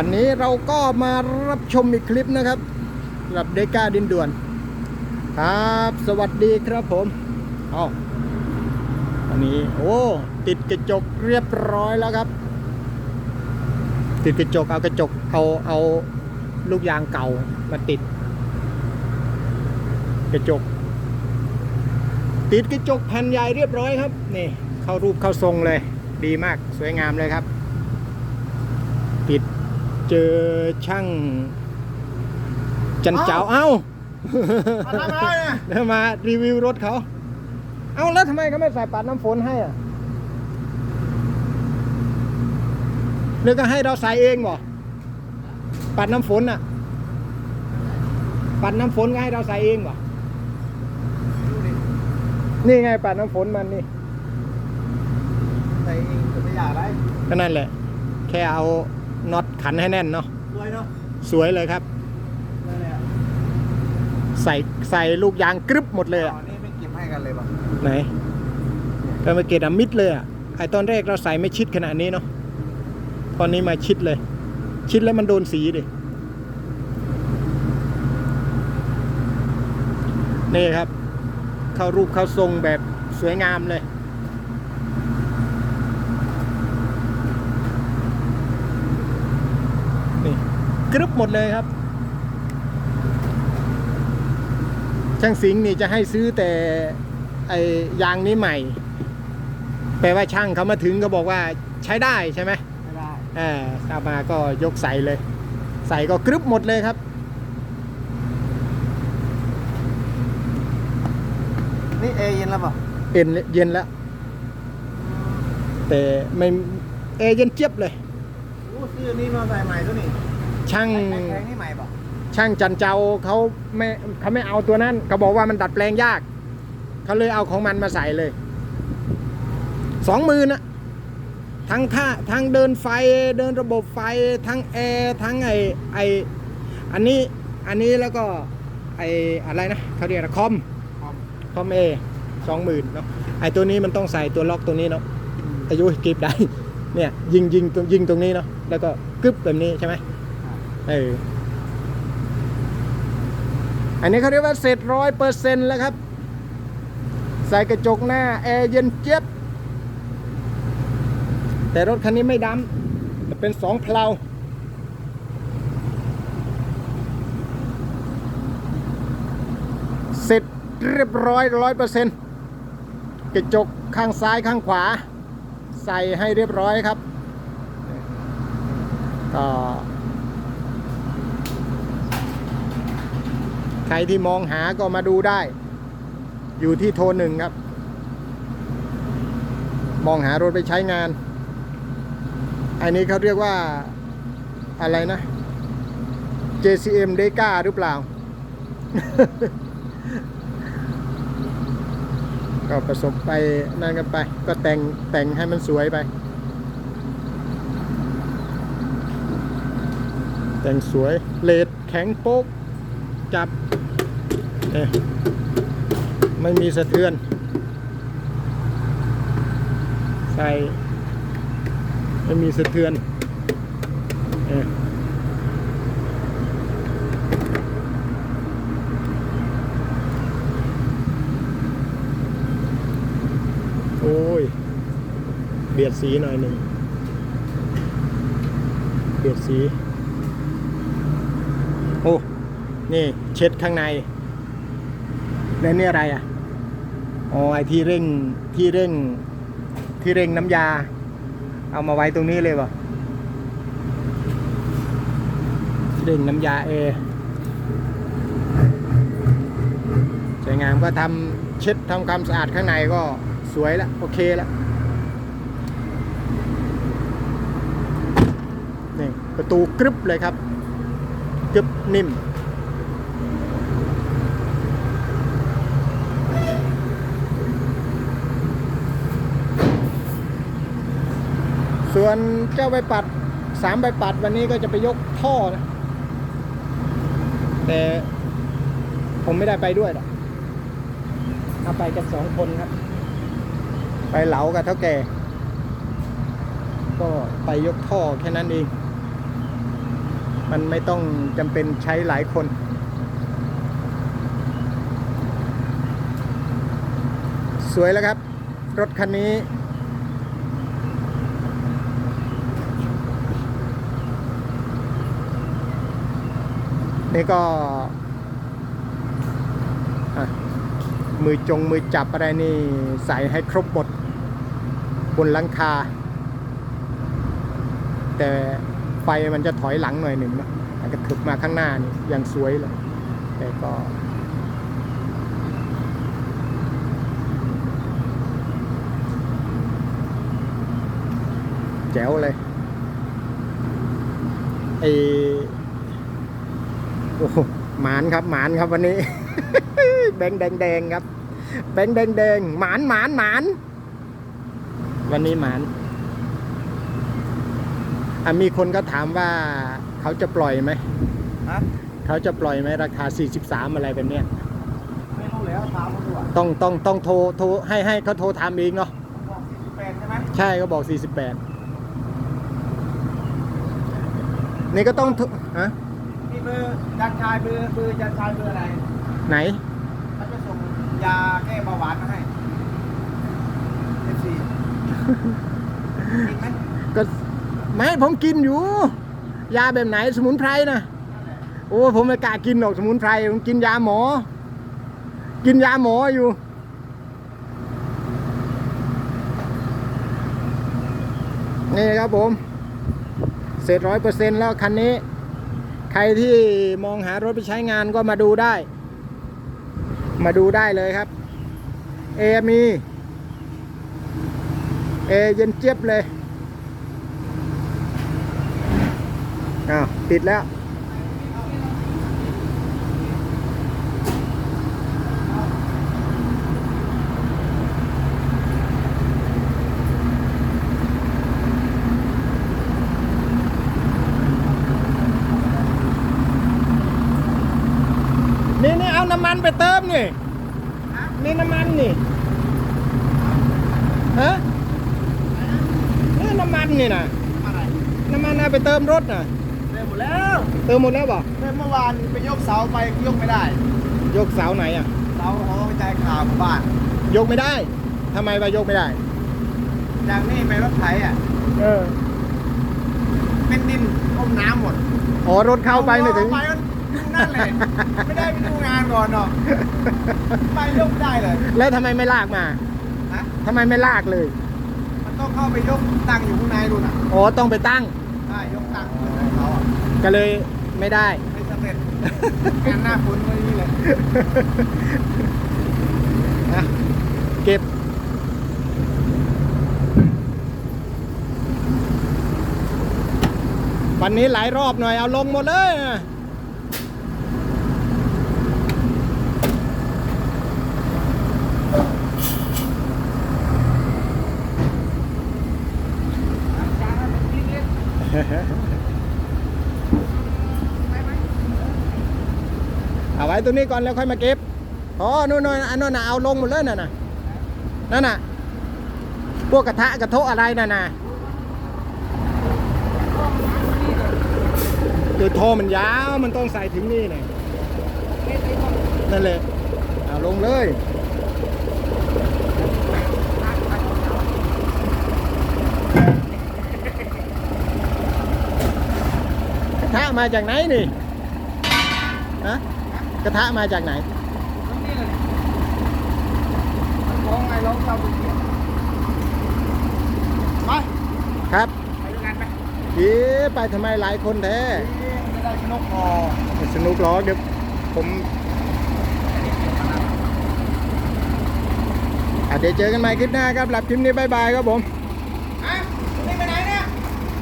วันนี้เราก็มารับชมอีกคลิปนะครับสำหรับเดก้าดินด่วน ครับ สวัสดีครับผมเอาอันนี้โอ้ ติดกระจกเรียบร้อยแล้วครับ ติดกระจกเอากระจกเอาเอาลูกยางเก่ามาติด กระจก ติดกระจกแผ่นใหญ่เรียบร้อยครับ นี่ เข้ารูปเข้าทรงเลย ดีมากสวยงามเลยครับ เจอช่าง จันเจ้าเอ้ามาทำอะไรเนี่ยเดี๋ยวมารีวิวรถเขา เอ้าแล้วทำไมเขาไม่ใส่ปัดน้ำฝนให้อะหรือก็ให้เราใส่เองบ่ปัดน้ำฝนอะ ปัดน้ำฝนก็ให้เราใส่เองบ่นี่ไงปัดน้ำฝนมันนี่ใส่เองจะไม่อยากไรก็นั่นแหละ แค่เอา น็อตขันให้แน่นเนาะรวยเนาะสวยเลยครับ นั่นแหละใส่ใส่ลูกยางกรึบหมดเลยอ๋อะอนี่ไม่เก็บให้กันเลยป่ะไหนก็มาเกตอะมิดเลยอะไอตอนแรกเราใส่ไม่ชิดขนาดนี้เนาะตอนนี้มาชิดเลย ชิดแล้วมันโดนสีดินี่ครับ เข้ารูปเข้าทรงแบบสวยงามเลย นี่ กรึบหมดเลยครับ ช่างสิงห์นี่จะให้ซื้อแต่ไอ้ยางนี้ใหม่ แปลว่าช่างเขามาถึงก็บอกว่าใช้ได้ใช่ไหมไม่ได้เออเอามาก็ยกใส่เลย ใส่ก็กรึบหมดเลยครับนี่เอเย็นแล้วป่ะเอ็นเย็นแล้ว แต่ไม่เอเย็นเจี๊ยบเลยโอ้ซื้อนี่มาใส่ใหม่ตัวนี้ ช่างแพงๆนี่ใหม่ป่ะช่างจันเจ้าเขาไม่เขาไม่เอาตัวนั้นเขาบอกว่ามันดัดแปลงยากเขาเลยเอาของมันมาใส่เลยสองมือนะทั้งท่าทั้งเดินไฟเดินระบบไฟทั้งแอร์ทั้งไอไออันนี้อันนี้แล้วก็ไออะไรนะเขาเรียกอะไรคอมคอมคอมเอสองหมื่นเนาะไอตัวนี้มันต้องใส่ตัวล็อกตัวนี้เนาะอายุกรีบได้เนี่ยยิงยิงตรงยิงตรงนี้เนาะแล้วก็กึบแบบนี้ใช่ไหม เอออันนี้เขาเรียกว่าเสร็จร้อยเปอร์เซ็นต์แล้วครับ ใส่กระจกหน้า แอร์เย็นเจี๊ยบ แต่รถคันนี้ไม่ดำมันเป็นสองเพลาเสร็จเรียบร้อยร้อยเปอร์เซ็นต์กระจกข้างซ้ายข้างขวา ใส่ให้เรียบร้อยครับก็ ใครที่มองหาก็มาดูได้ อยู่ที่โทรหนึ่งครับ มองหารถไปใช้งาน อันนี้เขาเรียกว่าอะไรนะ JCM d e c a หรือเปล่า ก็ผสมไปนั่นกันไป ก็แต่งแต่งให้มันสวยไป แต่งสวยเลดแข็งโป๊ก จับเอ๊ะไม่มีสะเทือน ใส่ไม่มีสะเทือนเอ๊ะโอ้ย เบียดสีหน่อยหนึ่งเบียดสี โอ้ นี่เช็ดข้างใน แล้วนี่อะไรอะอ๋อไอที่เร่งที่เร่งที่เร่งน้ำยา เอามาไว้ตรงนี้เลยป่ะเร่งน้ำยาเอสวยงามก็ทำเช็ดทำความสะอาดข้างในก็สวยแล้วโอเคแล้วนี่ประตูกรึบเลยครับกรึบนิ่ม ส่วนเจ้าใบปัดสามใบปัดวันนี้ก็จะไปยกท่อนะแต่ผมไม่ได้ไปด้วยหรอกเอาไปกันสองคนครับ ไปเหลากับเท่าแก่ ก็ไปยกท่อแค่นั้นเอง มันไม่ต้องจำเป็นใช้หลายคนสวยแล้วครับ รถคันนี้ นี่ก็ มือจงมือจับอะไรนี่ใส่ให้ครบหมดบนหลังคา แต่ไฟมันจะถอยหลังหน่อยหนึ่งนะมันก็ถึกมาข้างหน้านี่ยังสวยเลย แต่ก็แจ๋วเลยไอโอ้โหหมาน ครับ หมานครับวันนี้ แบงค์แดงแดงๆครับ แบงค์แดงแดงๆหมานหมานหมานวันนี้หมานอะมีคนก็ถามว่าเขาจะปล่อยไหมฮะเขาจะปล่อยไหมราคา 43 อะไรแบบเนี้ยไม่รู้แล้วถามเขาดูอะต้องต้องต้องโทรโทรให้ให้เขาโทรถามเองเนาะบอกสี่สิบแปดใช่ไหมใช่ก็บอก 48 นี่ก็ต้องโทรฮะ นี่เบอร์จันชายเบอร์เบอร์จันชายเบอร์อะไรไหน เขาจะส่งยาแก้เบาหวานมาให้เอฟซีจริงไหมก็ไม่ให้ผมกินอยู่ ยาแบบไหนสมุนไพรนะโอ้ผมไม่กล้ากินหรอกสมุนไพรผมกินยาหมอ กินยาหมออยู่ นี่ครับผม เสร็จร้อยเปอร์เซ็นแล้วคันนี้ ใครที่มองหารถไปใช้งานก็มาดูได้ มาดูได้เลยครับ เอมีเอเย็นเจี๊ยบเลยอ้าวติดแล้ว นี่นี่เอาน้ำมัน ไปเติมนี่นี่น้ำมันนี่ฮะนี่น้ำมันนี่นะอะไรน้ำมันเอาไปเติมรถน่ะเต็มหมดแล้ว เติมหมดแล้วบ่เต็มเมื่อวานไปยกเสาไปยกไม่ได้ ยกเสาไหนอะเสาหอวิจัยข่าวหมู่บ้าน ยกไม่ได้ทำไมไปยกไม่ได้จากนี่ไปรถไถอะ เออ เป็นดินอมน้ำหมดอ๋อรถเข้าไปไม่ถึงเอาไปมัน นั่นแหละไม่ได้ไปดูงานก่อนเนาะไปยกได้เลยแล้วทำไมไม่ลากมาฮะทำไมไม่ลากเลยมันต้องเข้าไปยกตั้งอยู่ข้างในดูน่ะอ๋อต้องไปตั้ง ใช่ยกตั้งของเขาอะก็เลยไม่ได้ ไม่สำเร็จงานหน้าฝนวันนี้เลยนะเก็บ วันนี้หลายรอบหน่อยเอาลงหมดเลยนะาไว้ตัวนี้ก่อนแล้วค่อยมาเก็บอ๋อนู่นนู่นอันนู้นน่ะเอาลงหมดเลยน่ะนะนั่นน่ะพวกกระทะกระโทะอะไรน่ะนะคือโทมันยาวมันต้องใส่ถึงนี่เนี่ยนั่นเลยเอาลงเลยกระทะมาจากไหนนี่ฮะ กระทะมาจากไหนนี่เลยร้องไงร้องเราไปเกี่ยวไปครับไปด้วยกันไหมเอ๊ะไปทำไมหลายคนแท้ไม่ได้นกคอไม่สนุกหรอกเดี๋ยวผมอะเดี๋ยวเจอกันใหม่คลิปหน้าครับหลับคลิปนี้บายบายครับผม